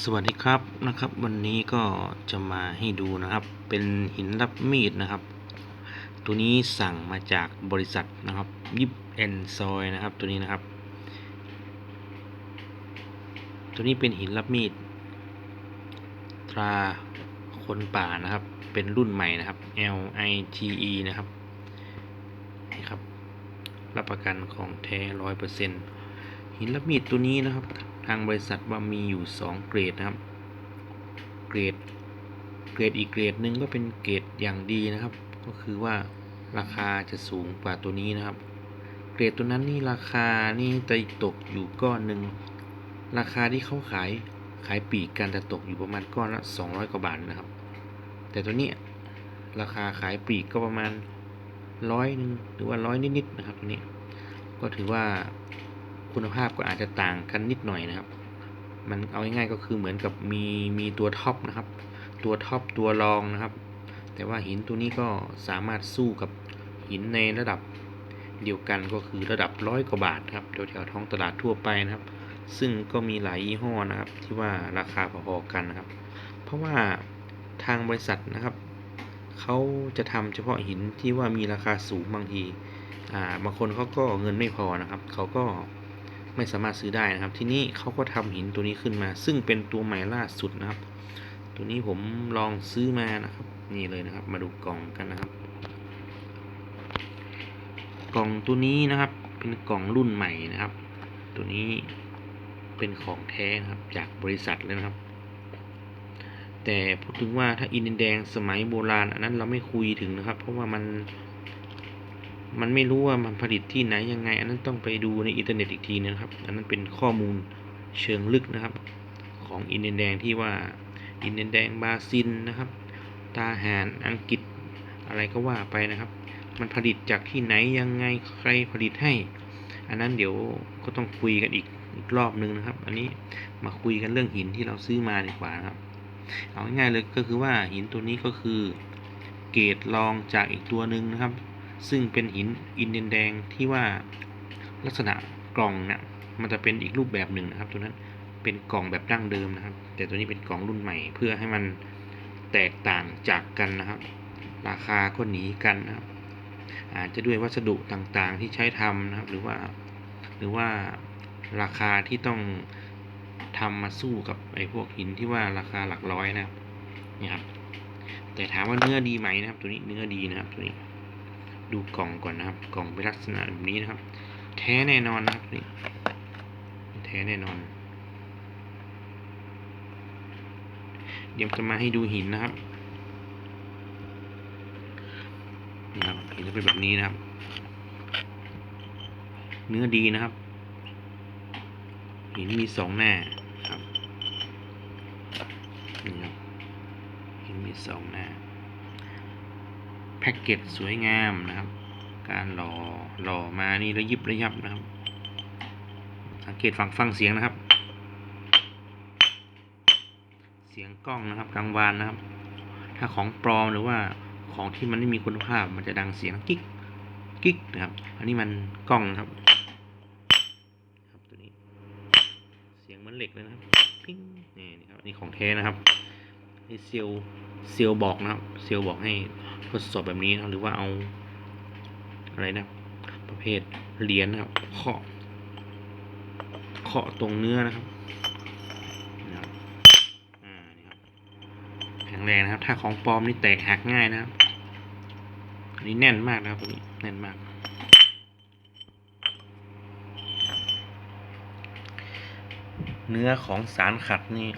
สวัสดีครับนะครับ วันนี้ก็จะมาให้ดูนะครับ เป็นหินรับมีดนะครับ ตัวนี้สั่งมาจากบริษัทนะครับยิบแอนซอยนะครับตัวนี้นะครับ ตัวนี้เป็นหินรับมีด ตราคนป่านะครับ เป็นรุ่นใหม่นะครับ L I T E นะครับนี่ครับ รับประกันของแท้ร้อยเปอร์เซ็นต์หินรับมีดตัวนี้นะครับ ทางบริษัทว่ามีอยู่ 2 เกรดนะครับ เกรดเกรดอีกเกรดหนึ่งก็เป็นเกรดอย่างดีนะครับ ก็คือว่าราคาจะสูงกว่าตัวนี้นะครับ เกรดตัวนั้นนี่ราคานี่จะตกอยู่ก้อนหนึ่งราคาที่เขาขายขายปีกกันจะตกอยู่ประมาณก้อนละ200 กว่าบาทนะครับ แต่ตัวนี้ราคาขายปีกก็ประมาณร้อยหนึ่งหรือว่าร้อยนิดๆนะครับตัวนี้ ก็ถือว่า คุณภาพก็อาจจะต่างกันนิดหน่อยนะครับ มันเอาง่ายๆก็คือเหมือนกับมีมีตัวท็อปนะครับ ตัวท็อปตัวรองนะครับ แต่ว่าหินตัวนี้ก็สามารถสู้กับหินในระดับเดียวกันก็คือระดับร้อยกว่าบาทครับแถวๆท้องตลาดทั่วไปนะครับ ซึ่งก็มีหลายยี่ห้อนะครับ ที่ว่าราคาพอๆกันนะครับ เพราะว่าทางบริษัทนะครับเขาจะทำเฉพาะหินที่ว่ามีราคาสูงบางที อ่า บางคนเขาก็เงินไม่พอนะครับ เขาก็ ไม่สามารถซื้อได้นะครับ ที่นี่เขาก็ทำหินตัวนี้ขึ้นมา ซึ่งเป็นตัวใหม่ล่าสุดนะครับ ตัวนี้ผมลองซื้อมานะครับ นี่เลยนะครับ มาดูกล่องกันนะครับ กล่องตัวนี้นะครับ เป็นกล่องรุ่นใหม่นะครับ ตัวนี้เป็นของแท้นะครับจากบริษัทเลยนะครับ แต่พูดถึงว่าถ้าอินเดียแดงสมัยโบราณ อันนั้นเราไม่คุยถึงนะครับ เพราะว่ามัน มันไม่รู้ว่ามันผลิตที่ไหนยังไง อันนั้นต้องไปดูในอินเทอร์เน็ตอีกทีนะครับ อันนั้นเป็นข้อมูลเชิงลึกนะครับ ของอินเดียแดงที่ว่าอินเดียแดงบาซิลนะครับ ตาหานอังกฤษอะไรก็ว่าไปนะครับ มันผลิตจากที่ไหนยังไงใครผลิตให้ อันนั้นเดี๋ยวก็ต้องคุยกันอีกอีกรอบนึงนะครับ อันนี้มาคุยกันเรื่องหินที่เราซื้อมาดีกว่านะครับ เอาง่ายๆเลยก็คือว่าหินตัวนี้ก็คือเกรดรองจากอีกตัวหนึ่งนะครับ ซึ่งเป็นหินอินเดียนแดงที่ว่าลักษณะกล่องเนี่ยมันจะเป็นอีกรูปแบบหนึ่งนะครับ ตัวนั้นเป็นกล่องแบบดั้งเดิมนะครับ แต่ตัวนี้เป็นกล่องรุ่นใหม่ เพื่อให้มันแตกต่างจากกันนะครับ ราคาก็หนีกันนะครับ อาจจะด้วยวัสดุต่างๆที่ใช้ทำนะครับ หรือว่าหรือว่าราคาที่ต้องทำมาสู้กับไอ้พวกหินที่ว่าราคาหลักร้อยนะครับนี่ครับแต่ถามว่าเนื้อดีไหมนะครับ ตัวนี้เนื้อดีนะครับตัวนี้ ดูกล่องก่อนนะครับ กล่องเป็นลักษณะแบบนี้นะครับ แท้แน่นอนนะครับนี่แท้แน่นอน เดี๋ยวจะมาให้ดูหินนะครับนี่ครับหินจะเป็นแบบนี้นะครับ เนื้อดีนะครับ หินมีสองหน้าครับนี่ครับหินมีสองหน้า แพ็กเกจสวยงามนะครับ การหล่อหล่อมานี่ระยิบระยับนะครับ สังเกตฟังฟังเสียงนะครับ เสียงกล้องนะครับกลางวานนะครับ ถ้าของปลอมหรือว่าของที่มันไม่มีคุณภาพมันจะดังเสียงกิ๊กกิ๊กนะครับ อันนี้มันกล้องนะครับครับตัวนี้ เสียงเหมือนเหล็กเลยนะครับปิ้งนี่นี่ครับนนี้ของแท้นะครับให้เซลเซลบอกนะครับ เซลบอกให้ ทดสอบแบบนี้นะหรือว่าเอาอะไรนะ ประเภทเหรียญนะครับเคาะเคาะตรงเนื้อนะครับนะครับอ่านี่ครับแข็งแรงนะครับ ถ้าของปลอมนี่แตกหักง่ายนะครับอันนี้แน่นมากนะครับตัวนี้แน่นมาก เนื้อของสารขัดนี่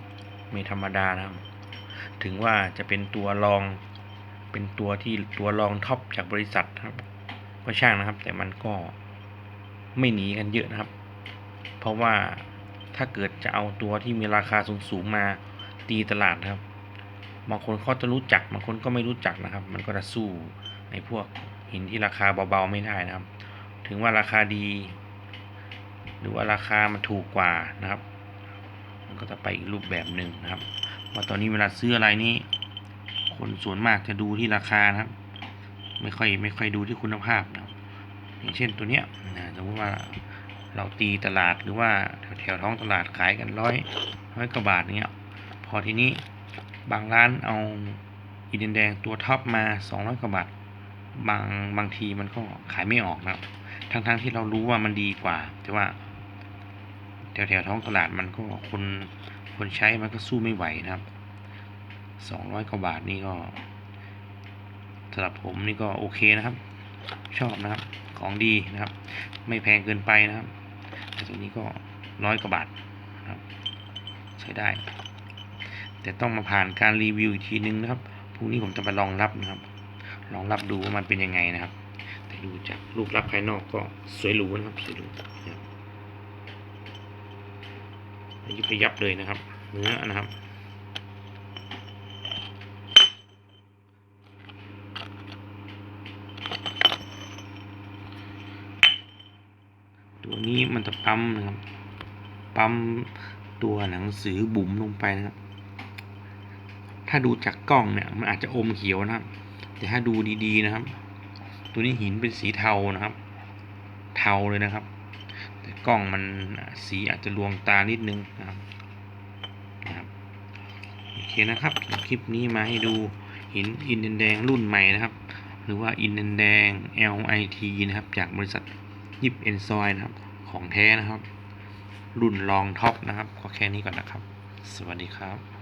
ไม่ธรรมดานะครับ ถึงว่าจะเป็นตัวรอง เป็นตัวที่ตัวรองท็อปจากบริษัทครับก็ช่างนะครับ แต่มันก็ไม่หนีกันเยอะนะครับ เพราะว่าถ้าเกิดจะเอาตัวที่มีราคาสูงๆมาตีตลาดนะครับบางคนเขาจะรู้จักบางคนก็ไม่รู้จักนะครับ มันก็จะสู้ในพวกหินที่ราคาเบาๆไม่ได้นะครับ ถึงว่าราคาดี หรือว่าราคามันถูกกว่านะครับ มันก็จะไปอีกรูปแบบหนึ่งนะครับ ว่าตอนนี้เวลาซื้ออะไรนี่ คนส่วนมากจะดูที่ราคานะครับ ไม่ค่อยไม่ค่อยดูที่คุณภาพนะครับอย่างเช่นตัวเนี้ยนะสมมติว่าเราตีตลาดหรือว่าแถวแถวท้องตลาดขายกันร้อยร้อยกว่าบาทเนี้ยพอทีนี้บางร้านเอาอินเดนแดงตัวท็อปมาสองร้อยกว่าบาทบางบางทีมันก็ขายไม่ออกนะครับ ทั้งๆทที่เรารู้ว่ามันดีกว่า แต่ว่า แถวแถวๆท้องตลาดมันก็คนคนใช้มันก็สู้ไม่ไหวนะครับ สองร้อยกว่าบาทนี่ก็สำหรับผมนี่ก็โอเคนะครับ ชอบนะครับของดีนะครับ ไม่แพงเกินไปนะครับแต่ตัวนี้ก็ร้อยกว่าบาทนะครับใช้ได้ แต่ต้องมาผ่านการรีวิวอีกทีนึงนะครับพรุ่งนี้ผมจะมาลองรับนะครับ ลองรับดูว่ามันเป็นยังไงนะครับ แต่ดูจากรูปลักษณ์ภายนอกก็สวยหรูนะครับสวยหรูนะครับยุบยับเลยนะครับ เนื้อนะครับ ตัวนี้มันจะปั๊มนะครับ ปั๊มตัวหนังสือบุ๋มลงไปนะครับ ถ้าดูจากกล้องเนี่ย มันอาจจะอมเขียวนะครับ แต่ถ้าดูดีๆนะครับ ตัวนี้หินเป็นสีเทานะครับ เทาเลยนะครับ แต่กล้องมันสีอาจจะลวงตานิดนึงนะครับนะครับโอเคนะครับ คลิปนี้มาให้ดูหินอินเดนแดงรุ่นใหม่นะครับ หรือว่าอินเดนแดง LIT นะครับ จากบริษัท ยิบเอนซอยนะครับ ของแท้นะครับ รุ่นรองท็อปนะครับ ก็แค่นี้ก่อนนะครับ สวัสดีครับ